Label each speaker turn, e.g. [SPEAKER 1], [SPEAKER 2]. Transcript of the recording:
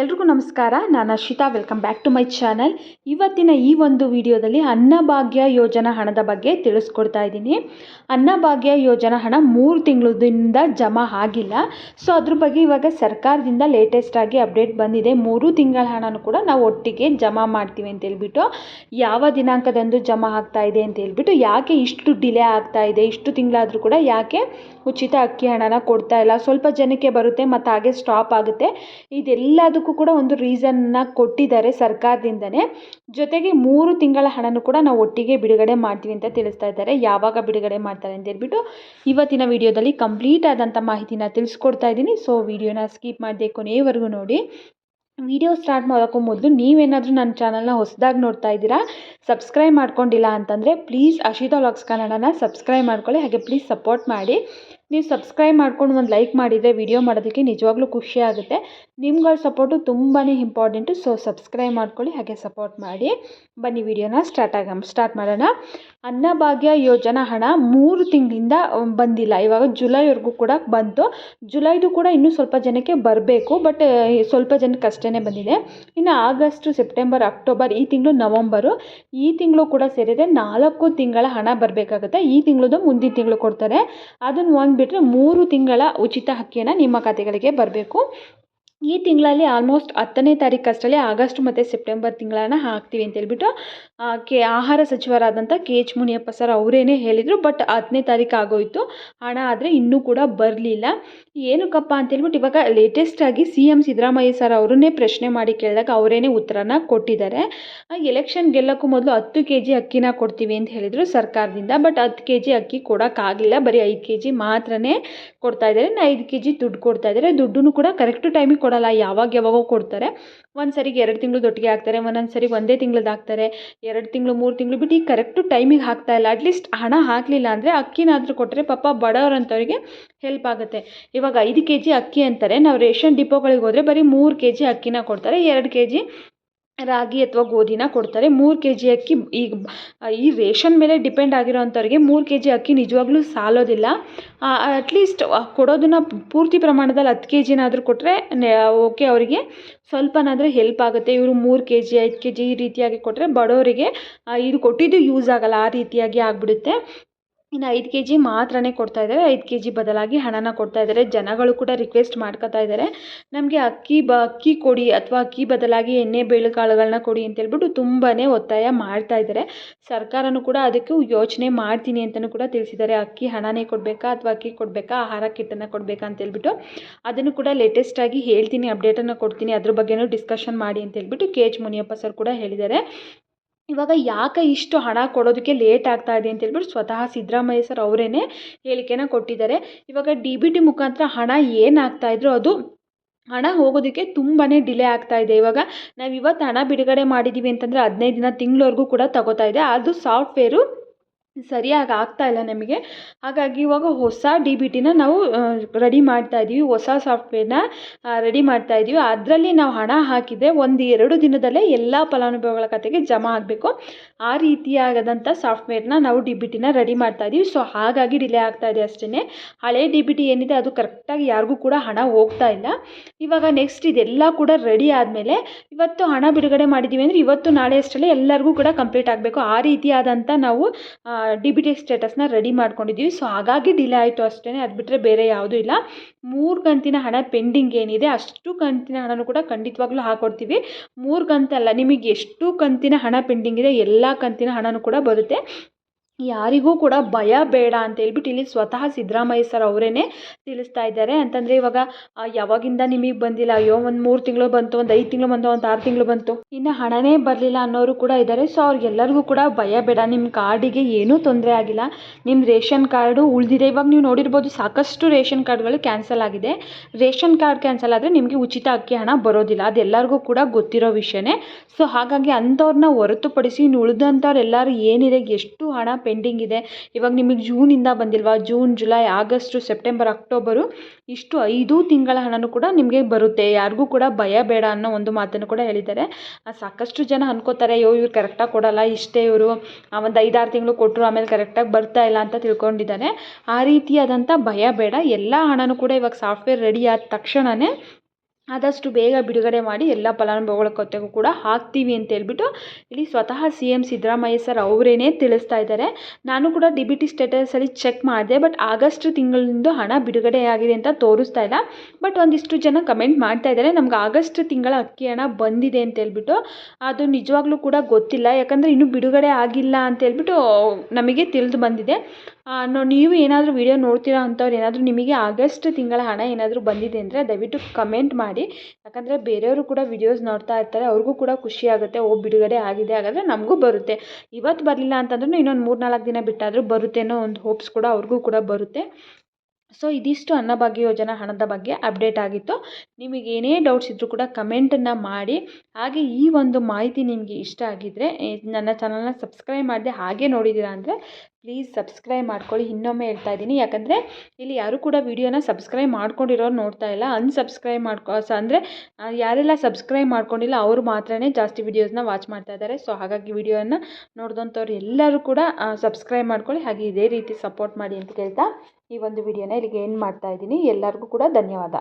[SPEAKER 1] ಎಲ್ರಿಗೂ ನಮಸ್ಕಾರ. ನಾನು Arshita welcome back to my channel ಇವತ್ತಿನ ಈ ಒಂದು ವಿಡಿಯೋದಲ್ಲಿ ಅನ್ನಭಾಗ್ಯ ಯೋಜನಾ ಹಣದ ಬಗ್ಗೆ ತಿಳಿಸ್ಕೊಡ್ತಾ ಇದ್ದೀನಿ. ಅನ್ನಭಾಗ್ಯ ಯೋಜನಾ ಹಣ ಮೂರು ತಿಂಗಳಿಂದ ಜಮಾ ಆಗಿಲ್ಲ. ಸೊ ಅದ್ರ ಬಗ್ಗೆ ಇವಾಗ ಸರ್ಕಾರದಿಂದ ಲೇಟೆಸ್ಟ್ ಆಗಿ ಅಪ್ಡೇಟ್ ಬಂದಿದೆ. ಮೂರು ತಿಂಗಳ ಹಣನೂ ಕೂಡ ನಾವು ಒಟ್ಟಿಗೆ ಜಮಾ ಮಾಡ್ತೀವಿ ಅಂತ ಹೇಳ್ಬಿಟ್ಟು, ಯಾವ ದಿನಾಂಕದಂದು ಜಮಾ ಆಗ್ತಾ ಇದೆ ಅಂತ ಹೇಳ್ಬಿಟ್ಟು, ಯಾಕೆ ಇಷ್ಟು ಡಿಲೇ ಆಗ್ತಾ ಇದೆ, ಇಷ್ಟು ತಿಂಗಳಾದರೂ ಕೂಡ ಯಾಕೆ ಉಚಿತ ಅಕ್ಕಿ ಹಣನ ಕೊಡ್ತಾ ಇಲ್ಲ? ಸ್ವಲ್ಪ ಜನಕ್ಕೆ ಬರುತ್ತೆ, ಮತ್ತು ಹಾಗೆ ಸ್ಟಾಪ್ ಆಗುತ್ತೆ. ಇದೆಲ್ಲದಕ್ಕೂ ಕೂಡ ಒಂದು ರೀಸನ್ನ ಕೊಟ್ಟಿದ್ದಾರೆ ಸರ್ಕಾರದಿಂದನೇ. ಜೊತೆಗೆ ಮೂರು ತಿಂಗಳ ಹಣನೂ ಕೂಡ ನಾವು ಒಟ್ಟಿಗೆ ಬಿಡುಗಡೆ ಮಾಡ್ತೀವಿ ಅಂತ ತಿಳಿಸ್ತಾ ಇದ್ದಾರೆ. ಯಾವಾಗ ಬಿಡುಗಡೆ ಮಾಡ್ತಾರೆ ಅಂತ ಹೇಳ್ಬಿಟ್ಟು ಇವತ್ತಿನ ವಿಡಿಯೋದಲ್ಲಿ ಕಂಪ್ಲೀಟ್ ಆದಂಥ ಮಾಹಿತಿನ ತಿಳಿಸ್ಕೊಡ್ತಾ ಇದ್ದೀನಿ. ಸೊ ವಿಡಿಯೋನ ಸ್ಕಿಪ್ ಮಾಡದೆ ಕೊನೆಯವರೆಗೂ ನೋಡಿ. ವಿಡಿಯೋ ಸ್ಟಾರ್ಟ್ ಮಾಡೋಕ್ಕೂ ಮೊದಲು ನೀವೇನಾದರೂ ನನ್ನ ಚಾನಲ್ನ ಹೊಸದಾಗಿ ನೋಡ್ತಾ ಇದ್ದೀರಾ? ಸಬ್ಸ್ಕ್ರೈಬ್ ಮಾಡ್ಕೊಂಡಿಲ್ಲ ಅಂತಂದರೆ ಪ್ಲೀಸ್ ಅಶಿತಾ ಲಾಕ್ಸ್ ಕನ್ನಡನ ಸಬ್ಸ್ಕ್ರೈಬ್ ಮಾಡ್ಕೊಳ್ಳಿ. ಹಾಗೆ ಪ್ಲೀಸ್ ಸಪೋರ್ಟ್ ಮಾಡಿ. ನೀವು ಸಬ್ಸ್ಕ್ರೈಬ್ ಮಾಡ್ಕೊಂಡು ಒಂದು ಲೈಕ್ ಮಾಡಿದರೆ ವಿಡಿಯೋ ಮಾಡೋದಕ್ಕೆ ನಿಜವಾಗ್ಲೂ ಖುಷಿ ಆಗುತ್ತೆ. ನಿಮ್ಗಳ ಸಪೋರ್ಟು ತುಂಬಾ ಇಂಪಾರ್ಟೆಂಟು ಸೊ ಸಬ್ಸ್ಕ್ರೈಬ್ ಮಾಡ್ಕೊಳ್ಳಿ, ಹಾಗೆ ಸಪೋರ್ಟ್ ಮಾಡಿ. ಬನ್ನಿ ವಿಡಿಯೋನ ಸ್ಟಾರ್ಟ್ ಆಗ ಸ್ಟಾರ್ಟ್ ಮಾಡೋಣ. ಅನ್ನಭಾಗ್ಯ ಯೋಜನಾ ಹಣ ಮೂರು ತಿಂಗಳಿಂದ ಬಂದಿಲ್ಲ. ಇವಾಗ ಜುಲೈವರೆಗೂ ಕೂಡ ಬಂತು. ಜುಲೈದು ಕೂಡ ಇನ್ನೂ ಸ್ವಲ್ಪ ಜನಕ್ಕೆ ಬರಬೇಕು ಬಟ್ ಸ್ವಲ್ಪ ಜನಕ್ಕೆ ಅಷ್ಟೇ ಬಂದಿದೆ. ಇನ್ನು ಆಗಸ್ಟು, ಸೆಪ್ಟೆಂಬರ್, ಅಕ್ಟೋಬರ್, ಈ ತಿಂಗಳು ನವಂಬರು. ಈ ತಿಂಗಳು ಕೂಡ ಸೇರಿದರೆ ನಾಲ್ಕು ತಿಂಗಳ ಹಣ ಬರಬೇಕಾಗುತ್ತೆ. ಈ ತಿಂಗಳದು ಮುಂದಿನ ತಿಂಗಳು ಕೊಡ್ತಾರೆ. ಅದನ್ನು ಒಂದು ಬಿಟ್ಟರೆ ಮೂರು ತಿಂಗಳ ಉಚಿತ ಅಕ್ಕಿಯನ್ನು ನಿಮ್ಮ ಖಾತೆಗಳಿಗೆ ಬರಬೇಕು. ಈ ತಿಂಗಳಲ್ಲಿ ಆಲ್ಮೋಸ್ಟ್ ಹತ್ತನೇ ತಾರೀಕು ಅಷ್ಟರಲ್ಲಿ ಆಗಸ್ಟ್ ಮತ್ತು ಸೆಪ್ಟೆಂಬರ್ ತಿಂಗಳನ್ನ ಹಾಕ್ತೀವಿ ಅಂತೇಳ್ಬಿಟ್ಟು ಕೆ, ಆಹಾರ ಸಚಿವರಾದಂಥ ಕೆ, ಎಚ್, ಮುನಿಯಪ್ಪ ಸರ್ ಅವರೇನೇ ಹೇಳಿದರು ಬಟ್ ಹತ್ತನೇ ತಾರೀಕು ಆಗೋಯಿತು. ಹಣ ಆದರೆ ಇನ್ನೂ ಕೂಡ ಬರಲಿಲ್ಲ. ಏನಕ್ಕಪ್ಪ ಅಂತೇಳ್ಬಿಟ್ಟು ಇವಾಗ ಲೇಟೆಸ್ಟಾಗಿ ಸಿ ಎಂ ಸಿದ್ದರಾಮಯ್ಯ ಸರ್ ಅವರನ್ನೇ ಪ್ರಶ್ನೆ ಮಾಡಿ ಕೇಳಿದಾಗ ಅವರೇನೇ ಉತ್ತರನ ಕೊಟ್ಟಿದ್ದಾರೆ. ಎಲೆಕ್ಷನ್ ಗೆಲ್ಲೋಕ್ಕೂ ಮೊದಲು ಹತ್ತು ಕೆ ಜಿ ಅಕ್ಕಿನ ಕೊಡ್ತೀವಿ ಅಂತ ಹೇಳಿದರು ಸರ್ಕಾರದಿಂದ ಬಟ್ ಹತ್ತು ಕೆ ಜಿ ಅಕ್ಕಿ ಕೊಡೋಕ್ಕಾಗಲಿಲ್ಲ ಬರೀ ಐದು ಕೆ ಜಿ ಮಾತ್ರನೇ ಕೊಡ್ತಾ ಇದ್ದಾರೆ. ಐದು ಕೆ ಜಿ ದುಡ್ಡು ಕೊಡ್ತಾ ಇದ್ದಾರೆ. ಕೂಡ ಕರೆಕ್ಟ್ ಟೈಮಿಗೆ ಕೊಡಲ್ಲ, ಯಾವಾಗ ಯಾವಾಗೋ ಕೊಡ್ತಾರೆ. ಒಂದು ಸರಿಗೆ ಎರಡು ತಿಂಗಳು ದೊಟ್ಟಿಗೆ ಹಾಕ್ತಾರೆ ಒಂದೊಂದು ಸರಿ ಒಂದೇ ತಿಂಗಳದ್ದು ಹಾಕ್ತಾರೆ, ಎರಡು ತಿಂಗಳು, ಮೂರು ತಿಂಗಳು ಬಿಟ್ಟು ಈಗ ಕರೆಕ್ಟು ಟೈಮಿಗೆ ಹಾಕ್ತಾ ಇಲ್ಲ. ಅಟ್ಲೀಸ್ಟ್ ಹಣ ಹಾಕಲಿಲ್ಲ ಅಂದರೆ ಅಕ್ಕಿನಾದರೂ ಕೊಟ್ಟರೆ ಪಾಪ ಬಡವರಂಥವ್ರಿಗೆ ಹೆಲ್ಪ್ ಆಗುತ್ತೆ. ಇವಾಗ ಐದು ಕೆ ಜಿ ಅಕ್ಕಿ ಅಂತಾರೆ. ನಾವು ರೇಷನ್ ಡಿಪೋಗಳಿಗೆ ಹೋದರೆ ಬರೀ ಮೂರು ಕೆ ಜಿ ಅಕ್ಕಿನ ಕೊಡ್ತಾರೆ. ಎರಡು ಕೆ ಜಿ ರಾಗಿ ಅಥವಾ ಗೋಧಿನ ಕೊಡ್ತಾರೆ. ಮೂರು ಕೆ ಜಿ ಅಕ್ಕಿ ಈಗ ಈ ರೇಷನ್ ಮೇಲೆ ಡಿಪೆಂಡ್ ಆಗಿರೋವಂಥವ್ರಿಗೆ ಮೂರು ಕೆ ಜಿ ಅಕ್ಕಿ ನಿಜವಾಗ್ಲೂ ಸಾಲೋದಿಲ್ಲ. ಅಟ್ಲೀಸ್ಟ್ ಕೊಡೋದನ್ನು ಪೂರ್ತಿ ಪ್ರಮಾಣದಲ್ಲಿ ಹತ್ತು ಕೆ ಜಿನಾದರೂ ಕೊಟ್ಟರೆ ಓಕೆ ಅವರಿಗೆ. ಸ್ವಲ್ಪನಾದರೂ ಹೆಲ್ಪ್ ಆಗುತ್ತೆ. ಇವರು ಮೂರು ಕೆ ಜಿ ಐದು ಕೆ ಜಿ ಈ ರೀತಿಯಾಗಿ ಕೊಟ್ಟರೆ ಬಡವರಿಗೆ ಇದು ಕೊಟ್ಟಿದ್ದು ಯೂಸ್ ಆಗೋಲ್ಲ, ಆ ರೀತಿಯಾಗಿ ಆಗಿಬಿಡುತ್ತೆ. ಇನ್ನು ಐದು ಕೆ ಜಿ ಮಾತ್ರನೇ ಕೊಡ್ತಾ ಇದ್ದಾರೆ. ಐದು ಕೆ ಜಿ ಬದಲಾಗಿ ಹಣನ ಕೊಡ್ತಾ ಇದ್ದಾರೆ. ಜನಗಳು ಕೂಡ ರಿಕ್ವೆಸ್ಟ್ ಮಾಡ್ಕೊತಾ ಇದ್ದಾರೆ. ನಮಗೆ ಅಕ್ಕಿ ಬ, ಅಕ್ಕಿ ಕೊಡಿ ಅಥವಾ ಅಕ್ಕಿ ಬದಲಾಗಿ ಎಣ್ಣೆ ಬೇಳೆಕಾಳುಗಳನ್ನ ಕೊಡಿ ಅಂತ ಹೇಳ್ಬಿಟ್ಟು ತುಂಬಾ ಒತ್ತಾಯ ಮಾಡ್ತಾ ಇದ್ದಾರೆ. ಸರ್ಕಾರನೂ ಕೂಡ ಅದಕ್ಕೂ ಯೋಚನೆ ಮಾಡ್ತೀನಿ ಅಂತಲೂ ಕೂಡ ತಿಳಿಸಿದ್ದಾರೆ. ಅಕ್ಕಿ ಹಣನೇ ಕೊಡಬೇಕಾ ಅಥವಾ ಅಕ್ಕಿ ಕೊಡಬೇಕಾ? ಆಹಾರ ಕಿಟ್ಟನ್ನು ಕೊಡಬೇಕಾ ಅಂತ ಹೇಳ್ಬಿಟ್ಟು. ಅದನ್ನು ಕೂಡ ಲೇಟೆಸ್ಟಾಗಿ ಹೇಳ್ತೀನಿ ಅಪ್ಡೇಟನ್ನು ಕೊಡ್ತೀನಿ. ಅದ್ರ ಬಗ್ಗೆನೂ ಡಿಸ್ಕಷನ್ ಮಾಡಿ ಅಂತ ಹೇಳ್ಬಿಟ್ಟು ಕೆ ಎಚ್ ಮುನಿಯಪ್ಪ ಸರ್ ಕೂಡ ಹೇಳಿದ್ದಾರೆ. ಇವಾಗ ಯಾಕೆ ಇಷ್ಟು ಹಣ ಕೊಡೋದಕ್ಕೆ ಲೇಟ್ ಆಗ್ತಾ ಇದೆ ಅಂತ ಹೇಳ್ಬಿಟ್ಟು ಸ್ವತಃ ಸಿದ್ದರಾಮಯ್ಯ ಸರ್ ಅವರೇ ಹೇಳಿಕೆನ ಕೊಟ್ಟಿದ್ದಾರೆ. ಇವಾಗ ಡಿ ಬಿ ಟಿ ಮುಖಾಂತರ ಹಣ ಏನಾಗ್ತಾ ಇದ್ರು ಅದು ಹಣ ಹೋಗೋದಕ್ಕೆ ತುಂಬಾ ಡಿಲೇ ಆಗ್ತಾ ಇದೆ. ಇವಾಗ ನಾವು ಇವತ್ತು ಹಣ ಬಿಡುಗಡೆ ಮಾಡಿದ್ದೀವಿ ಅಂತಂದರೆ ಹದಿನೈದು ದಿನ ತಿಂಗಳವರೆಗೂ ಕೂಡ ತಗೋತಾ ಇದೆ. ಅದು ಸಾಫ್ಟ್ವೇರು ಸರಿಯಾಗಿ ಆಗ್ತಾ ಇಲ್ಲ ನಮಗೆ. ಹಾಗಾಗಿ ಇವಾಗ ಹೊಸ ಡಿ ಬಿ ಟಿನ ನಾವು ರೆಡಿ ಮಾಡ್ತಾ ಇದ್ದೀವಿ ಹೊಸ ಸಾಫ್ಟ್ವೇರ್ನ ರೆಡಿ ಮಾಡ್ತಾ ಇದ್ದೀವಿ ಅದರಲ್ಲಿ ನಾವು ಹಣ ಹಾಕಿದರೆ ಒಂದು ಎರಡು ದಿನದಲ್ಲೇ ಎಲ್ಲ ಫಲಾನುಭವಿಗಳ ಖಾತೆಗೆ ಜಮಾ ಆಗಬೇಕು. ಆ ರೀತಿಯಾದಂಥ ಸಾಫ್ಟ್ವೇರ್ನ ನಾವು ಡಿ ಬಿ ಟಿನ ರೆಡಿ ಮಾಡ್ತಾ ಇದ್ದೀವಿ ಸೊ ಹಾಗಾಗಿ ಡಿಲೇ ಆಗ್ತಾ ಇದೆ ಅಷ್ಟೇ ಹಳೆ ಡಿ ಬಿ ಟಿ ಏನಿದೆ, ಅದು ಕರೆಕ್ಟಾಗಿ ಯಾರಿಗೂ ಕೂಡ ಹಣ ಹೋಗ್ತಾ ಇಲ್ಲ. ಇವಾಗ ನೆಕ್ಸ್ಟ್ ಇದೆಲ್ಲ ಕೂಡ ರೆಡಿ ಆದಮೇಲೆ ಇವತ್ತು ಹಣ ಬಿಡುಗಡೆ ಮಾಡಿದ್ದೀವಿ ಅಂದರೆ ಇವತ್ತು ನಾಳೆ ಅಷ್ಟರಲ್ಲಿ ಎಲ್ಲರಿಗೂ ಕೂಡ ಕಂಪ್ಲೀಟ್ ಆಗಬೇಕು. ಆ ರೀತಿಯಾದಂಥ ನಾವು ಡಿ ಬಿ ಟಿ ಸ್ಟೇಟಸ್ನ ರೆಡಿ ಮಾಡ್ಕೊಂಡಿದ್ದೀವಿ. ಸೊ, ಹಾಗಾಗಿ ಡಿಲೇ ಆಯಿತು ಅಷ್ಟೇ. ಅದು ಬಿಟ್ಟರೆ ಬೇರೆ ಯಾವುದೂ ಇಲ್ಲ. ಮೂರು ಕಂತಿನ ಹಣ ಪೆಂಡಿಂಗ್ ಏನಿದೆ, ಅಷ್ಟು ಕಂತಿನ ಹಣನೂ ಕೂಡ ಖಂಡಿತವಾಗ್ಲೂ ಹಾಕ್ಕೊಡ್ತೀವಿ ಮೂರು ಕಂತಲ್ಲ ನಿಮಗೆ ಎಷ್ಟು ಕಂತಿನ ಹಣ ಪೆಂಡಿಂಗ್ ಇದೆ, ಎಲ್ಲ ಕಂತಿನ ಹಣನೂ ಕೂಡ ಬರುತ್ತೆ. ಯಾರಿಗೂ ಕೂಡ ಭಯ ಬೇಡ ಅಂತ ಹೇಳ್ಬಿಟ್ಟು ಇಲ್ಲಿ ಸ್ವತಃ ಸಿದ್ದರಾಮಯ್ಯ ಸರ್ ಅವರೇ ತಿಳಿಸ್ತಾ ಇದ್ದಾರೆ. ಅಂತಂದರೆ ಇವಾಗ ಯಾವಾಗಿಂದ ನಿಮಗೆ ಬಂದಿಲ್ಲ? ಅಯ್ಯೋ, ಒಂದು ಮೂರು ತಿಂಗಳು ಬಂತು, ಒಂದು ಐದು ತಿಂಗಳು ಬಂತು, ಒಂದು ಆರು ತಿಂಗಳು ಬಂತು. ಇನ್ನು ಹಣನೇ ಬರಲಿಲ್ಲ ಅನ್ನೋರು ಕೂಡ ಇದ್ದಾರೆ. ಸೊ ಅವ್ರಿಗೆಲ್ಲರಿಗೂ ಕೂಡ ಭಯ ಬೇಡ. ನಿಮ್ಮ ಕಾರ್ಡಿಗೆ ಏನೂ ತೊಂದರೆ ಆಗಿಲ್ಲ. ನಿಮ್ಮ ರೇಷನ್ ಕಾರ್ಡು ಉಳಿದಿದೆ. ಇವಾಗ ನೀವು ನೋಡಿರ್ಬೋದು, ಸಾಕಷ್ಟು ರೇಷನ್ ಕಾರ್ಡ್ಗಳು ಕ್ಯಾನ್ಸಲ್ ಆಗಿದೆ. ರೇಷನ್ ಕಾರ್ಡ್ ಕ್ಯಾನ್ಸಲ್ ಆದರೆ ನಿಮಗೆ ಉಚಿತ ಅಕ್ಕಿ ಹಣ ಬರೋದಿಲ್ಲ. ಅದೆಲ್ಲರಿಗೂ ಕೂಡ ಗೊತ್ತಿರೋ ವಿಷಯನೇ. ಸೊ ಹಾಗಾಗಿ ಅಂಥವ್ರನ್ನ ಹೊರತುಪಡಿಸಿ ಇನ್ನು ಉಳಿದಂಥವ್ರೆಲ್ಲರೂ ಏನಿದೆ, ಎಷ್ಟು ಹಣ ಪೆಂಡಿಂಗ್ ಇದೆ. ಇವಾಗ ನಿಮಗೆ ಜೂನಿಂದ ಬಂದಿಲ್ವಾ? June, July, August, September, October ಇಷ್ಟು ಐದು ತಿಂಗಳ ಹಣನೂ ಕೂಡ ನಿಮಗೆ ಬರುತ್ತೆ. ಯಾರಿಗೂ ಕೂಡ ಭಯ ಬೇಡ ಅನ್ನೋ ಒಂದು ಮಾತನ್ನು ಕೂಡ ಹೇಳಿದ್ದಾರೆ. ಸಾಕಷ್ಟು ಜನ ಅನ್ಕೋತಾರೆ, ಅಯ್ಯೋ, ಇವ್ರು ಕರೆಕ್ಟಾಗಿ ಕೊಡಲ್ಲ, ಇಷ್ಟೇ ಇವರು. ಒಂದು ಐದಾರು ತಿಂಗಳು ಕೊಟ್ಟರು ಆಮೇಲೆ ಕರೆಕ್ಟಾಗಿ ಬರ್ತಾ ಇಲ್ಲ ಅಂತ ತಿಳ್ಕೊಂಡಿದ್ದಾರೆ. ಆ ರೀತಿಯಾದಂಥ ಭಯ ಬೇಡ. ಎಲ್ಲ ಹಣನೂ ಕೂಡ ಇವಾಗ ಸಾಫ್ಟ್ವೇರ್ ರೆಡಿ ಆದ ತಕ್ಷಣವೇ ಆದಷ್ಟು ಬೇಗ ಬಿಡುಗಡೆ ಮಾಡಿ ಎಲ್ಲ ಫಲಾನುಭವಿಗಳ ಖಾತೆಗೂ ಕೂಡ ಹಾಕ್ತೀವಿ ಅಂತ ಹೇಳ್ಬಿಟ್ಟು ಇಲ್ಲಿ ಸ್ವತಃ ಸಿ ಎಂ ಸಿದ್ದರಾಮಯ್ಯ ಸರ್ ಅವರೇನೇ ತಿಳಿಸ್ತಾ ಇದ್ದಾರೆ. ನಾನು ಕೂಡ ಡಿ ಬಿ ಟಿ ಸ್ಟೇಟಸಲ್ಲಿ ಚೆಕ್ ಮಾಡಿದೆ, ಬಟ್ ಆಗಸ್ಟ್ ತಿಂಗಳಿಂದ ಹಣ ಬಿಡುಗಡೆ ಆಗಿದೆ ಅಂತ ತೋರಿಸ್ತಾ ಇಲ್ಲ. ಬಟ್ ಒಂದಿಷ್ಟು ಜನ ಕಮೆಂಟ್ ಮಾಡ್ತಾ ಇದ್ದಾರೆ, ನಮ್ಗೆ ಆಗಸ್ಟ್ ತಿಂಗಳ ಅಕ್ಕಿ ಹಣ ಬಂದಿದೆ ಅಂತ ಹೇಳ್ಬಿಟ್ಟು. ಅದು ನಿಜವಾಗ್ಲೂ ಕೂಡ ಗೊತ್ತಿಲ್ಲ, ಯಾಕಂದರೆ ಇನ್ನೂ ಬಿಡುಗಡೆ ಆಗಿಲ್ಲ ಅಂತ ಹೇಳ್ಬಿಟ್ಟು ನಮಗೆ ತಿಳಿದು ಬಂದಿದೆ. ನೀವು ಏನಾದರೂ ವಿಡಿಯೋ ನೋಡ್ತೀರಾ ಅಂಥವ್ರು ಏನಾದರೂ ನಿಮಗೆ ಆಗಸ್ಟ್ ತಿಂಗಳ ಹಣ ಏನಾದರೂ ಬಂದಿದೆ ಅಂದರೆ ದಯವಿಟ್ಟು ಕಮೆಂಟ್ ಮಾಡಿ. ಯಾಕಂದರೆ ಬೇರೆಯವರು ಕೂಡ ವಿಡಿಯೋಸ್ ನೋಡ್ತಾ ಇರ್ತಾರೆ, ಅವ್ರಿಗೂ ಕೂಡ ಖುಷಿ ಆಗುತ್ತೆ. ಓ, ಬಿಡುಗಡೆ ಆಗಿದೆ, ಹಾಗಾದರೆ ನಮಗೂ ಬರುತ್ತೆ. ಇವತ್ತು ಬರಲಿಲ್ಲ ಅಂತಂದ್ರೂ ಇನ್ನೊಂದು ಮೂರು ನಾಲ್ಕು ದಿನ ಬಿಟ್ಟಾದರೂ ಬರುತ್ತೆ ಅನ್ನೋ ಒಂದು ಹೋಪ್ಸ್ ಕೂಡ ಅವ್ರಿಗೂ ಕೂಡ ಬರುತ್ತೆ. ಸೊ ಇದಿಷ್ಟು ಅನ್ನಭಾಗ್ಯ ಯೋಜನೆ ಹಣದ ಬಗ್ಗೆ ಅಪ್ಡೇಟ್ ಆಗಿತ್ತು. ನಿಮಗೆ ಏನೇ ಡೌಟ್ಸ್ ಇದ್ದರೂ ಕೂಡ ಕಮೆಂಟನ್ನು ಮಾಡಿ. ಹಾಗೆ ಈ ಒಂದು ಮಾಹಿತಿ ನಿಮಗೆ ಇಷ್ಟ ಆಗಿದ್ದರೆ ನನ್ನ ಚಾನಲ್ನ ಸಬ್ಸ್ಕ್ರೈಬ್ ಮಾಡಿದೆ ಹಾಗೆ ನೋಡಿದ್ದೀರಾ ಅಂದರೆ ಪ್ಲೀಸ್ ಸಬ್ಸ್ಕ್ರೈಬ್ ಮಾಡ್ಕೊಳ್ಳಿ. ಇನ್ನೊಮ್ಮೆ ಹೇಳ್ತಾ ಇದ್ದೀನಿ, ಯಾಕಂದರೆ ಇಲ್ಲಿ ಯಾರೂ ಕೂಡ ವೀಡಿಯೋನ ಸಬ್ಸ್ಕ್ರೈಬ್ ಮಾಡ್ಕೊಂಡಿರೋರು ನೋಡ್ತಾ ಇಲ್ಲ. ಅನ್ಸಬ್ಸ್ಕ್ರೈಬ್ ಮಾಡ್ಕೊ, ಸ, ಅಂದರೆ ಯಾರೆಲ್ಲ ಸಬ್ಸ್ಕ್ರೈಬ್ ಮಾಡ್ಕೊಂಡಿಲ್ಲ, ಅವರು ಮಾತ್ರನೇ ಜಾಸ್ತಿ ವೀಡಿಯೋಸ್ನ ವಾಚ್ ಮಾಡ್ತಾ ಇದ್ದಾರೆ. ಸೊ ಹಾಗಾಗಿ ವೀಡಿಯೋನ ನೋಡಿದಂಥವ್ರು ಎಲ್ಲರೂ ಕೂಡ ಸಬ್ಸ್ಕ್ರೈಬ್ ಮಾಡ್ಕೊಳ್ಳಿ. ಹಾಗೆ ಇದೇ ರೀತಿ ಸಪೋರ್ಟ್ ಮಾಡಿ ಅಂತ ಕೇಳ್ತಾ ಈ ಒಂದು ವಿಡಿಯೋನ ಇಲ್ಲಿಗೆ ಎಂಡ್ ಮಾಡ್ತಾ ಇದ್ದೀನಿ. ಎಲ್ಲರಿಗೂ ಕೂಡ ಧನ್ಯವಾದ.